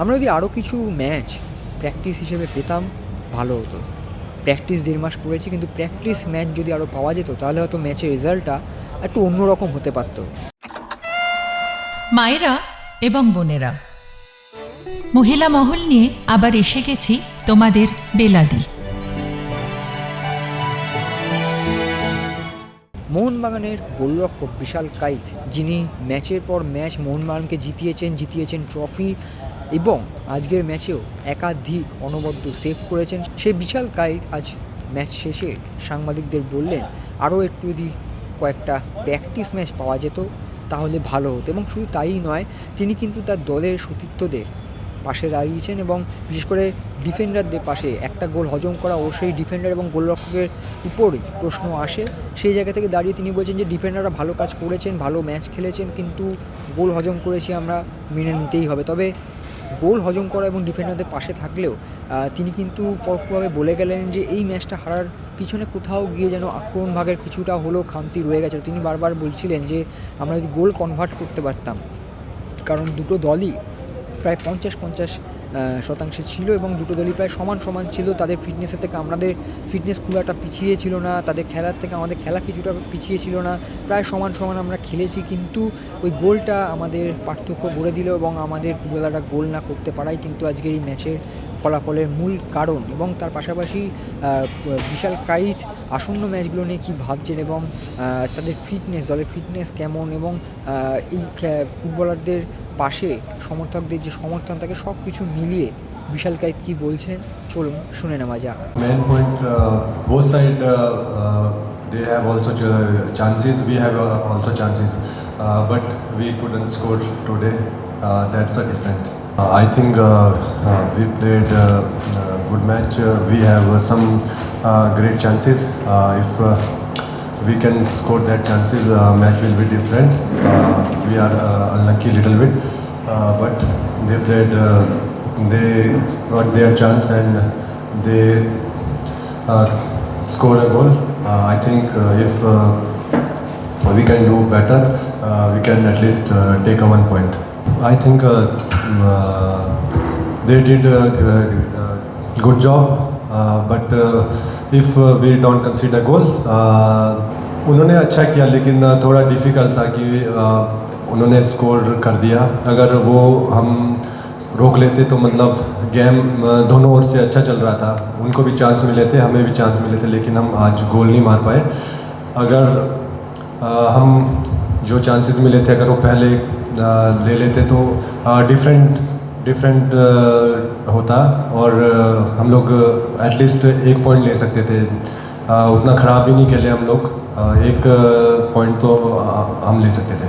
আমরা যদি আরও কিছু ম্যাচ প্র্যাকটিস হিসেবে পেতাম, ভালো হতো। প্র্যাকটিস দেড় মাস করেছি, কিন্তু প্র্যাকটিস ম্যাচ যদি আরও পাওয়া যেত, তাহলে হয়তো ম্যাচের রেজাল্টটা একটু অন্যরকম হতে পারত। মায়েরা এবং বোনেরা, মহিলা মহল নিয়ে আবার এসে গেছি তোমাদের বেলাদি। মোহনবাগানের গোলরক্ষক বিশাল কাইত, যিনি ম্যাচের পর ম্যাচ মোহনবাগানকে জিতিয়েছেন জিতিয়েছেন ট্রফি এবং আজকের ম্যাচেও একাধিক অনবদ্য সেভ করেছেন। সেই বিশাল কাইত আজ ম্যাচ শেষে সাংবাদিকদের বললেন, আরও একটু যদি কয়েকটা প্র্যাকটিস ম্যাচ পাওয়া যেত, তাহলে ভালো হতো। এবং শুধু তাই নয়, তিনি কিন্তু তার দলের সতীর্থদের পাশে দাঁড়িয়েছেন এবং বিশেষ করে ডিফেন্ডারদের পাশে একটা গোল হজম করা অবশ্যই ডিফেন্ডার এবং গোলরক্ষকের উপরই প্রশ্ন আসে। সেই জায়গা থেকে দাঁড়িয়ে তিনি বলছেন যে ডিফেন্ডাররা ভালো কাজ করেছেন, ভালো ম্যাচ খেলেছেন, কিন্তু গোল হজম করেছি আমরা, মেনে নিতেই হবে। তবে গোল হজম করা এবং ডিফেন্ডারদের পাশে থাকলেও তিনি কিন্তু পরোক্ষভাবে বলে গেলেন যে এই ম্যাচটা হারার পিছনে কোথাও গিয়ে যেন আক্রমণ ভাগের কিছুটা হলেও খামতি রয়ে গেছে। তিনি বারবার বলছিলেন যে আমরা যদি গোল কনভার্ট করতে পারতাম, কারণ দুটো দলই প্রায় পঞ্চাশ পঞ্চাশ শতাংশে ছিল এবং দুটো দলই প্রায় সমান সমান ছিল। তাদের ফিটনেসের থেকে আমাদের ফিটনেস খুব একটা পিছিয়ে ছিল না। তাদের খেলার থেকে আমাদের খেলা কিছুটা পিছিয়ে ছিল না। প্রায় সমান সমান আমরা খেলেছি কিন্তু ওই গোলটা আমাদের পার্থক্য গড়ে দিল এবং আমাদের ফুটবলাররা গোল না করতে পারাই কিন্তু আজকের এই ম্যাচের ফলাফলের মূল কারণ। এবং তার পাশাপাশি বিশাল কাইত আসন্ন ম্যাচগুলো নিয়ে কী ভাবছেন এবং তাদের ফিটনেস দলের ফিটনেস কেমন এবং এই ফুটবলারদের পাশে সমর্থকদের যে সমর্থন থাকে সব কিছু মিলিয়ে বিশাল কাইত কী বলছেন চলুন শুনে নেওয়া যাক main uh, both side uh, uh, they have also ch- chances. We have uh, also chances, uh, but we couldn't score today. Uh, a. Uh, uh, uh, we played uh, uh, good match. Uh, we uh, some uh, great. Uh, uh, we can score that chances, uh, match will be different. Uh, we are uh, unlucky little bit, uh, but they played. Uh, they got their chance and they uh, score a goal. Uh, I think uh, if uh, we can do better, uh, we can at least uh, take a one point. I think uh, mm, uh, they did a, a, a good job, uh, but uh, if uh, we don't consider goal, uh, उन्होंने अच्छा किया लेकिन uh, थोड़ा difficult था कि uh, उन्होंने score कर दिया। अगर वो हम रोक लेते तो मतलब गेम दोनों ओर से अच्छा चल रहा था। उनको भी चांस मिले थे हमें भी चांस मिले थे लेकिन हम आज गोल नहीं मार पाए। अगर अ, हम जो चांसेस मिले थे अगर वो पहले अ, ले लेते तो डिफरेंट डिफरेंट होता और अ, हम लोग एटलीस्ट एक पॉइंट ले सकते थे। अ, उतना ख़राब भी नहीं खेले हम लोग। अ, एक पॉइंट तो अ, हम ले सकते थे।